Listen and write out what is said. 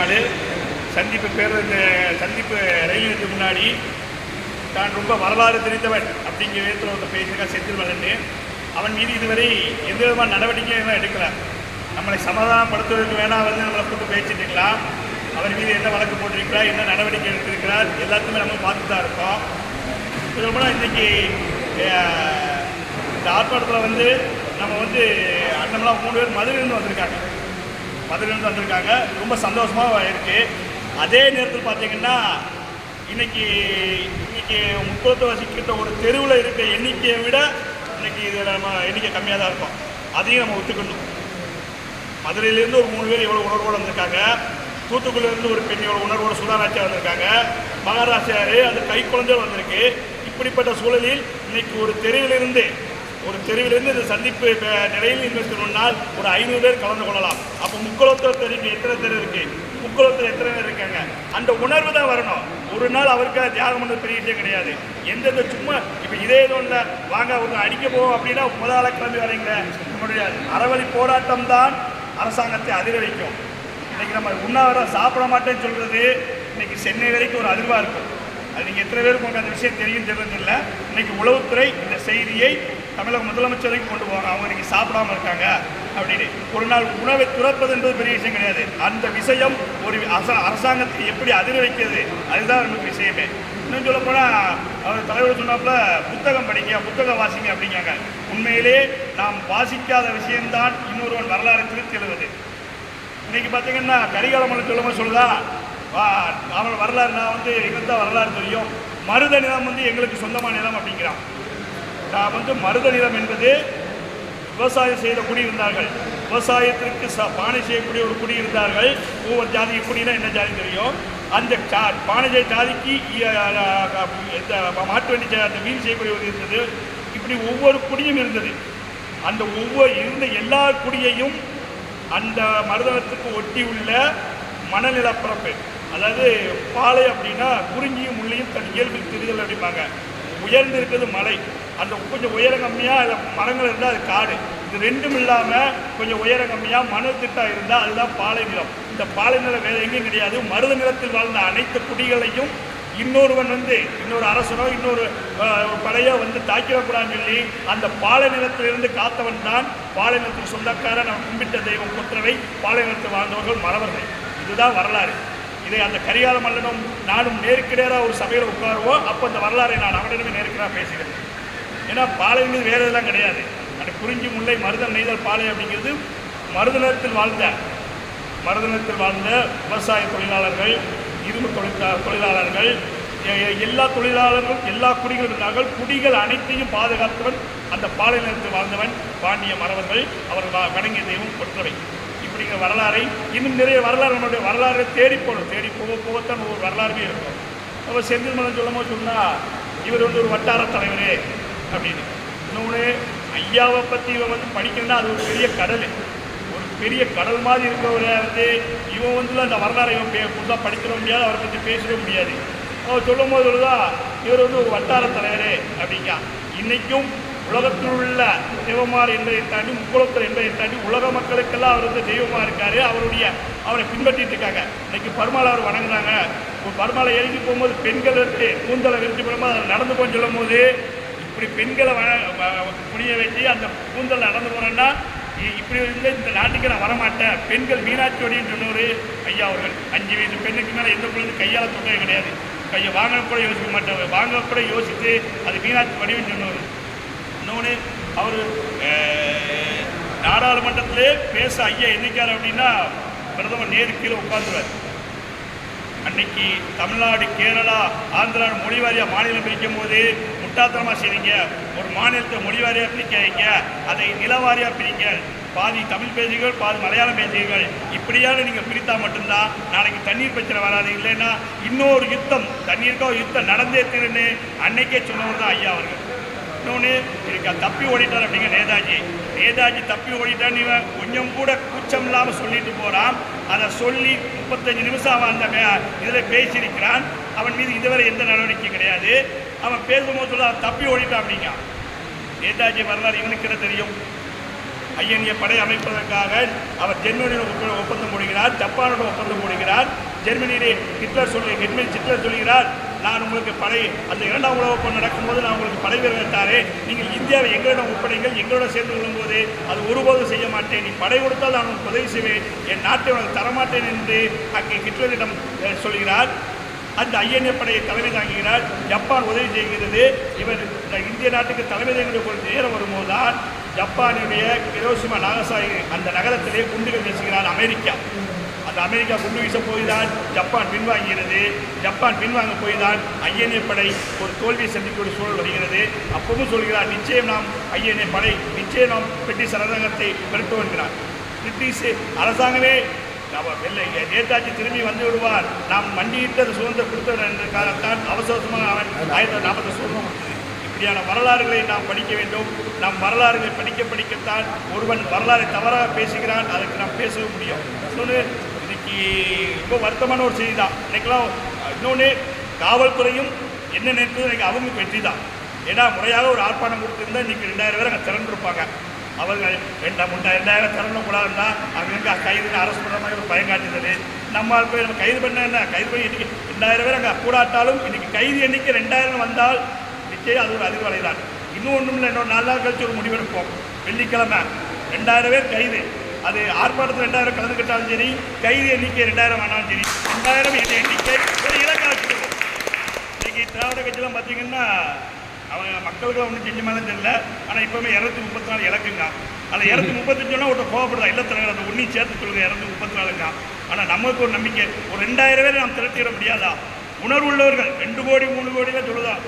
நாள் சந்திப்பு பேர் இந்த சந்திப்பு ரயில் நிலையத்துக்கு முன்னாடி தான் ரொம்ப வரலாறு தெரிந்தவன் அப்படிங்கிற விதத்தில் ஒருத்தர் பேசியிருக்கான் செந்தில் மலன்னு அவன் மீது இதுவரை எந்த விதமான நடவடிக்கையும் எடுக்கல. நம்மளை சமாதானப்படுத்துவதற்கு வேணா வந்து நம்மளை கூட்டு பேசிட்டு இருக்கலாம். அவர் மீது என்ன வழக்கு போட்டிருக்கிறார் என்ன நடவடிக்கை எடுத்திருக்கிறார் எல்லாத்தையுமே நம்ம பார்த்து தான் இருக்கோம். ரொம்ப இன்றைக்கி இந்த ஆர்ப்பாட்டத்தில் வந்து நம்ம வந்து அண்ணம்லாம் மூணு பேர் மதுரையிலேருந்து வந்திருக்காங்க. மதுரையிலேருந்து வந்திருக்காங்க. ரொம்ப சந்தோஷமாக இருக்குது அதே நேரத்தில் பார்த்தீங்கன்னா இன்னைக்கு இன்னைக்கு முப்பத்து வசிக்கிட்ட ஒரு தெருவில் இருக்க எண்ணிக்கையை விட இன்னைக்கு இதில் நம்ம எண்ணிக்கை கம்மியாக தான் இருக்கும். அதையும் நம்ம ஒத்துக்கணும். மதுரையிலேருந்து ஒரு மூணு பேர் எவ்வளோ உணர்வோடு வந்திருக்காங்க. தூத்துக்குடியிலேருந்து ஒரு பெண் எவ்வளோ உணர்வோட சுதாராட்சியாக வந்திருக்காங்க. மகாராஷ்டிராரு அந்த கை குழந்தைகள் வந்திருக்கு. இப்படிப்பட்ட சூழலில் இன்னைக்கு ஒரு தெருவிலிருந்து ஒரு தெருவிலிருந்து இந்த சந்திப்பு நிலையில் இன்வெஸ்ட் ஒரு ஐநூறு பேர் கலந்து கொள்ளலாம். அப்போ முக்குளத்தூர் தெருக்கு எத்தனை தெரு இருக்கு? முக்குளத்தில் எத்தனை பேர் இருக்காங்க? அந்த உணர்வு தான் வரணும். ஒரு நாள் அவருக்கு தியாகம் பண்ணது பெரிய கிடையாது. எந்தெந்த சும்மா இப்போ இதே எதுவும் இல்லை வாங்க அவங்க அடிக்க போவோம் அப்படின்னா முதலாள கிளம்பி வரீங்க நம்மளுடைய அறவழி போராட்டம் தான் அரசாங்கத்தை அதிர வைக்கும். இன்னைக்கு நம்ம உண்ணாவிரம் சாப்பிட மாட்டேன்னு சொல்கிறது இன்னைக்கு சென்னை வரைக்கும் ஒரு அதிர்வாக இருக்கும். அது நீங்கள் எத்தனை பேருக்கு உங்களுக்கு அந்த விஷயம் தெரியும் தெரியறதில்ல இன்னைக்கு உளவுத்துறை இந்த செய்தியை தமிழக முதலமைச்சருக்கு கொண்டு போவாங்க அவங்க இன்னைக்கு சாப்பிடாம இருக்காங்க அப்படின்னு. ஒரு நாள் உணவை துறப்பது என்பது பெரிய விஷயம் கிடையாது. அந்த விஷயம் ஒரு அரச- அரசாங்கத்தை எப்படி அதிர வைக்கிறது அதுதான் நமக்கு விஷயமே. இன்னும் சொல்ல போனால் அவர் தலைவர் சொன்னாப்புல புத்தகம் படிங்க புத்தகம் வாசிங்க அப்படிங்காங்க உண்மையிலே நாம் வாசிக்காத விஷயம்தான் இன்னொருவன் வரலாறு திருத்தி எழுவது இன்னைக்கு பார்த்தீங்கன்னா கரிகாலமலை சொல்லும்போது சொல்லுதா? வா வரலாறு நான் வந்து எங்களுக்கு தான் வரலாறு தெரியும். மருத நிலம் வந்து எங்களுக்கு சொந்தமான நிலம் அப்படிங்கிறான். நான் வந்து மருத நிலம் என்பது விவசாயம் செய்த குடியிருந்தார்கள். விவசாயத்திற்கு ச பானை செய்யக்கூடிய ஒரு குடியிருந்தார்கள். ஒவ்வொரு ஜாதி குடினா என்ன ஜாதி தெரியும்? அந்த சா பானை செய்ய ஜாதிக்கு இ- இந்த மாட்டு வண்டி அந்த மீன் செய்யக்கூடிய ஒரு இருந்தது. இப்படி ஒவ்வொரு குடியும் இருந்தது. அந்த ஒவ்வொரு இருந்த எல்லா குடியையும் அந்த மருதனத்துக்கு ஒட்டி உள்ள மணல் நிலப்பரப்பு. அதாவது பாலை அப்படின்னா குறிஞ்சியும் முள்ளியும் தன் இயல்பில் திரிதல் அப்படிம்பாங்க. உயர்ந்து இருக்கிறது மலை. அந்த கொஞ்சம் உயரம் கம்மியாக அதில் மரங்கள் இருந்தால் அது காடு. இது ரெண்டும் இல்லாமல் கொஞ்சம் உயரம் கம்மியாக மணல் திட்டம் இருந்தால் அதுதான் பாலை நிலம். இந்த பாலை நிலம் வேறு எங்கேயும் கிடையாது. மருத நிலத்தில் வாழ்ந்த அனைத்து குடிகளையும் இன்னொருவன் வந்து இன்னொரு அரசனோ இன்னொரு படையோ வந்து தாக்கிடக்கூடாதுன்னு சொல்லி அந்த பாலை நிலத்திலிருந்து காத்தவன் தான் பாலைநிலத்தின் சொந்தக்காரன். அவன் கும்பிட்ட தெய்வம் புத்திரவை பாலை நிலத்தில் வாழ்ந்தவர்கள் மறவர்கள். இதுதான் வரலாறு. இதை அந்த கரிகால மல்லனும் நானும் நேருக்கு நேராக ஒரு சபையில் உட்காருவோம். அப்போ அந்த வரலாறை நான் அவனிடமே நேருக்கு நேராக பேசுகிறேன். ஏன்னா பாலைங்கிறது வேறு இதெல்லாம் கிடையாது. அந்த குறிஞ்சி முல்லை மருதம் நெய்தல் பாலை அப்படிங்கிறது மருதநலத்தில் வாழ்ந்த மருதநலத்தில் வாழ்ந்த விவசாய தொழிலாளர்கள் இரும்பு தொழிலா தொழிலாளர்கள் எல்லா தொழிலாளர்களும் எல்லா குடிகள் இருந்தார்கள். குடிகள் அனைத்தையும் பாதுகாத்தவன் அந்த பாலை நிலத்தில் வாழ்ந்தவன் பாண்டிய மறவர்கள். அவர்கள் வ- வணங்கிய தெய்வம் கொற்றவை வரலாறை இன்னும் நிறைய வரலாறு நம்மளுடைய வரலாறை தேடி போகணும். தேடி போக போகத்தான் ஒரு வரலாறுமே இருக்கும். அப்போ செந்தில் மலன் சொல்லும் போது சொன்னால் இவர் வந்து ஒரு வட்டார தலைவர் அப்படின்னு. இன்னொன்று ஐயாவை பற்றி இவன் வந்து படிக்கணும்னா அது ஒரு பெரிய கடல். ஒரு பெரிய கடல் மாதிரி இருக்கிறவரை வந்து இவன் வந்து அந்த வரலாறை இவன் பே புதுசாக படிச்சிட முடியாது அவரை பற்றி பேசிட முடியாது. அவர் சொல்லும் போது தான் இவர் வந்து ஒரு வட்டார தலைவர் அப்படிங்க இன்றைக்கும் உலகத்தில் உள்ள தெய்வமார் என்பதை தாண்டி முக்குளத்தர் என்பதை தாண்டி உலக மக்களுக்கெல்லாம் அவர் வந்து தெய்வமாக இருக்கார். அவருடைய அவரை பின்பற்றிட்டு இருக்காங்க. இன்னைக்கு பருமாள் அவர் வணங்குறாங்க. ஒரு பருமாளை எழுதி போகும்போது பெண்கள் வந்து கூந்தலை விரிச்சு போகும்போது அதை நடந்து போன்னு சொல்லும் போது இப்படி பெண்களை வ வச்சு அந்த கூந்தல் நடந்து போனேன்னா இப்படி இருந்து இந்த நாட்டுக்கு நான் வரமாட்டேன். பெண்கள் மீனாட்சி அப்படின்னு சொன்னவர் ஐயா அவர்கள். அஞ்சு வயசு பெண்ணுக்கு மேலே எந்த குழந்தை கையால் தொட்டே கிடையாது. கையை வாங்க கூட யோசிக்க மாட்டார் வாங்க கூட யோசித்து அது மீனாட்சி வடிவுன்னு சொன்னவர். இன்னொன்று அவர் நாடாளுமன்றத்திலே பேச ஐயா என்னைக்கார் அப்படின்னா பிரதமர் நேரு கீழே உட்காந்துருவார் அன்னைக்கு தமிழ்நாடு கேரளா ஆந்திரா மொழிவாரியாக மாநிலம் பிரிக்கும் போது முட்டாத்தனமாக செய்றீங்க. ஒரு மாநிலத்தை மொழிவாரியாக பிரிக்காதீங்க. அதை நிலவாரியாக பிரிங்க. பாதி தமிழ் பேசுகிறீர்கள் பாதி மலையாளம் பேசுகிறீர்கள். இப்படியான நீங்கள் பிரித்தா மட்டும்தான் நாளைக்கு தண்ணீர் பிரச்சனை வராது. இல்லைன்னா இன்னொரு யுத்தம் தண்ணீருக்கோ யுத்தம் நடந்தே திருன்னு அன்னைக்கே சொன்னவர் தான் ஐயா அவர்கள். இன்னொன்று தப்பி ஓடிட்டார் அப்படிங்க நேதாஜி. நேதாஜி தப்பி ஓடிட்டான்னு இவன் கொஞ்சம் கூட கூச்சம் இல்லாமல் சொல்லிட்டு போகிறான் அதை சொல்லி முப்பத்தஞ்சு நிமிஷம் அவன் அந்த இதில் பேசியிருக்கிறான். அவன் மீது இதுவரை எந்த நடவடிக்கையும் கிடையாது. அவன் பேசும்போது சொல்ல அவன் தப்பி ஓடிட்டான் அப்படிங்க. நேதாஜி வரலாறு இவனுக்கு என்ன தெரியும்? ஐஎன்ஏ படை அமைப்பதற்காக அவர் ஜெர்மனியில் ஒப்பந்தம் போடுகிறார் ஜப்பானுடன் ஒப்பந்தம் போடுகிறார் ஜெர்மனியிலே ஹிட்லர் சொல்லி ஹெட்மன் ஹிட்லர் சொல்கிறார் நான் உங்களுக்கு படை அந்த இரண்டாம் உலகப் போர் நடக்கும்போது நான் உங்களுக்கு படை வீரர்கள் தாரேன் நீங்கள் இந்தியாவை எங்களிடம் ஒப்படைங்கள் எங்களோட சேர்ந்து கொள்ளும்போது அது ஒருபோதும் செய்ய மாட்டேன். நீ படை கொடுத்தால் நான் உனக்கு உதவி செய்வேன். என் நாட்டை உனக்கு தரமாட்டேன் என்று அங்கே ஹிட்லரிடம் சொல்கிறார். அந்த ஐஎன்ஏ படையை தலைமை தாங்குகிறார். ஜப்பான் உதவி செய்கிறது. இவர் இந்த இந்திய நாட்டுக்கு தலைமை தாங்கிய ஒரு நேரம் வரும்போதுதான் ஜப்பானுடைய கிரோசிமா நாகசாகி அந்த நகரத்திலே குண்டுகள் வீசுகிறார் அமெரிக்கா. அந்த அமெரிக்கா குண்டு வீச போய்தான் ஜப்பான் பின்வாங்குகிறது ஜப்பான் பின்வாங்க போய்தான் ஐஎன்ஏ படை ஒரு தோல்வியை சந்திக்கக்கூடிய சூழல் வருகிறது. அப்பவும் சொல்கிறார் நிச்சயம் நாம் ஐஎன்ஏ படை நிச்சயம் நாம் பிரிட்டிஷ் அரசாங்கத்தை விரட்டுவோம் என்கிறார் பிரிட்டிஷ் அரசாங்கமே நம்ம வெள்ளை நேதாஜி திரும்பி வந்து விடுவார். நாம் மண்டியிட்டது சுதந்திரம் கொடுத்தவர் என்ற காரணத்தான் அவசரமாக அவன் ஆயிரத்தி தொள்ளாயிரத்தி நாற்பது சுதந்திரம் இப்படியான வரலாறுகளை நாம் படிக்க வேண்டும். நம் வரலாறுகளை படிக்க படிக்கத்தான் ஒருவன் வரலாறு தவறாக பேசுகிறான். அதற்கு நாம் பேசவும் முடியும் இன்னொன்று இன்னைக்கு ரொம்ப வருத்தமான ஒரு செய்தி தான். இன்னைக்கெல்லாம் இன்னொன்று காவல்துறையும் என்ன நினைத்தது இன்னைக்கு அவங்களுக்கு வெற்றி தான். ஏன்னா முறையாக ஒரு ஆர்ப்பாட்டம் கொடுத்துருந்தா இன்றைக்கி ரெண்டாயிரம் பேர் அங்கே திறந்துருப்பாங்க அவர்கள் ரெண்டாம் முண்டா ரெண்டாயிரம் திறனக்கூடாதுன்னா அங்கே கைது அரசு பண்ணுற மாதிரி ஒரு பயம் காட்டுகிறது. நம்ம ஆள் போய் நம்ம கைது பண்ண என்ன? கைது பண்ணி இன்னைக்கு ரெண்டாயிரம் பேர் அங்கே கூடாட்டாலும் இன்றைக்கி கைது எண்ணிக்கை ரெண்டாயிரம் வந்தால் நிச்சயம் அது ஒரு அதிர்வலை தான் இன்னும் ஒன்றும் இல்லை இன்னொரு நாலு நாள் கழிச்சு ஒரு முடிவெடுப்போம். வெள்ளிக்கிழமை. ரெண்டாயிரம் பேர் கைது. அது ஆர்ப்பாட்டத்தில் ரெண்டாயிரம் கலந்துக்கிட்டாலும் சரி கைது எண்ணிக்கை ரெண்டாயிரம் ஆனாலும் சரி ரெண்டாயிரம் என்ற எண்ணிக்கை ஒரு இலக்காக வச்சுருக்கோம் இன்னைக்கு திராவிட கட்சியெலாம் பார்த்தீங்கன்னா அவங்க மக்களுக்கு ஒன்றும் செஞ்ச மாதிரி தெரியல. ஆனால் இப்போவுமே இரநூத்தி முப்பத்தி நாலு இலக்குங்க. அந்த இரநூத்தி முப்பத்தஞ்சுனா ஒருத்தர் கோவப்படுறா இல்லத்தலைவர் அந்த ஒன்றையும் சேர்த்து சொல்லுங்கள் இரநூத்தி முப்பத்தி நாலுங்க. ஆனால் நமக்கு ஒரு நம்பிக்கை. ஒரு ரெண்டாயிரம் பேரை நாம் திரட்டிட முடியாதா? உணர்வுள்ளவர்கள் ரெண்டு கோடி மூணு கோடிலாம் சொல்லுதான்